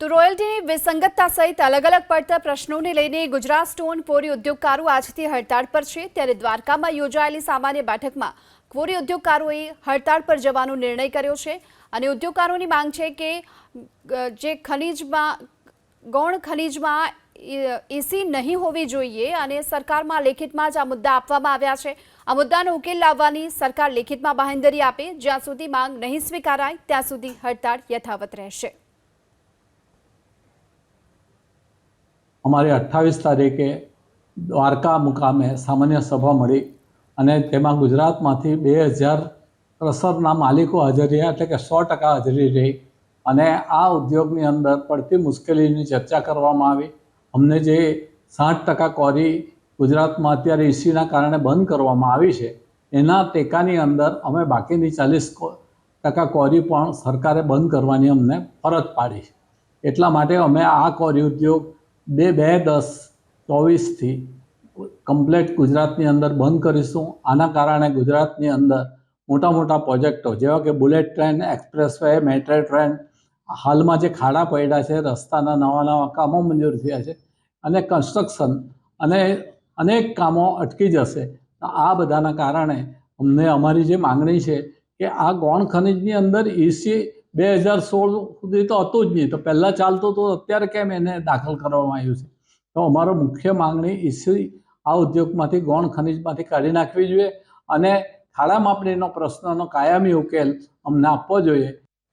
તો રોયલ્ટીની વિસંગતતા સહિત અલગ અલગ પડતા પ્રશ્નોને લઈને ગુજરાત સ્ટોન ક્વોરી ઉદ્યોગકારો આજથી હડતાળ પર છે. ત્યારે દ્વારકામાં યોજાયેલી સામાન્ય બેઠકમાં ક્વોરી ઉદ્યોગકારોએ હડતાળ પર જવાનો નિર્ણય કર્યો છે અને ઉદ્યોગકારોની માંગ છે કે જે ખનીજમાં, ગૌણ ખનીજમાં એસી નહીં હોવી જોઈએ અને સરકારમાં લેખિતમાં જ આ મુદ્દા આપવામાં આવ્યા છે. આ મુદ્દાનો ઉકેલ લાવવાની સરકાર લેખિતમાં બાહેંધરી આપે. જ્યાં સુધી માંગ નહીં સ્વીકારાય, ત્યાં સુધી હડતાળ યથાવત રહેશે. અમારી અઠ્ઠાવીસ તારીખે દ્વારકા મુકામે સામાન્ય સભા મળી અને તેમાં ગુજરાતમાંથી બે હજાર ક્રસરના માલિકો હાજર રહ્યા એટલે કે સો ટકા હાજરી રહી. અને આ ઉદ્યોગની અંદર પડતી મુશ્કેલીની ચર્ચા કરવામાં આવી. અમને જે સાઠ ટકા કોરી ગુજરાતમાં અત્યારે ઇસીના કારણે બંધ કરવામાં આવી છે, એના ટેકાની અંદર અમે બાકીની ચાલીસ ટકા કોરી પણ સરકારે બંધ કરવાની અમને ફરજ પાડી એટલા માટે અમે આ કોરી ઉદ્યોગ બે બે, દસ, ચોવીસથી કમ્પ્લેટ ગુજરાતની અંદર બંધ કરીશું. આના કારણે ગુજરાતની અંદર મોટા મોટા પ્રોજેક્ટો જેવા કે bullet train expressway metro train હાલમાં જે ખાડા પડ્યા છે, રસ્તાના નવા નવા કામો મંજૂર થયા છે અને કન્સ્ટ્રક્શન અને અનેક કામો અટકી જશે. આ બધાના કારણે અમને અમારી જે માંગણી છે કે આ ગૌણ ખનિજની અંદર ઈસી બે હજાર સોળ સુધી તો હતું જ નહીં. તો પહેલાં ચાલતું હતું અત્યારે કેમ એને દાખલ કરવામાં આવ્યું છે? તો અમારો મુખ્ય માંગણી ઈસી આ ઉદ્યોગમાંથી ગૌણ ખનિજમાંથી કાઢી નાખવી જોઈએ અને ખાડા માપણીનો પ્રશ્નનો કાયમી ઉકેલ અમને આપવો જોઈએ.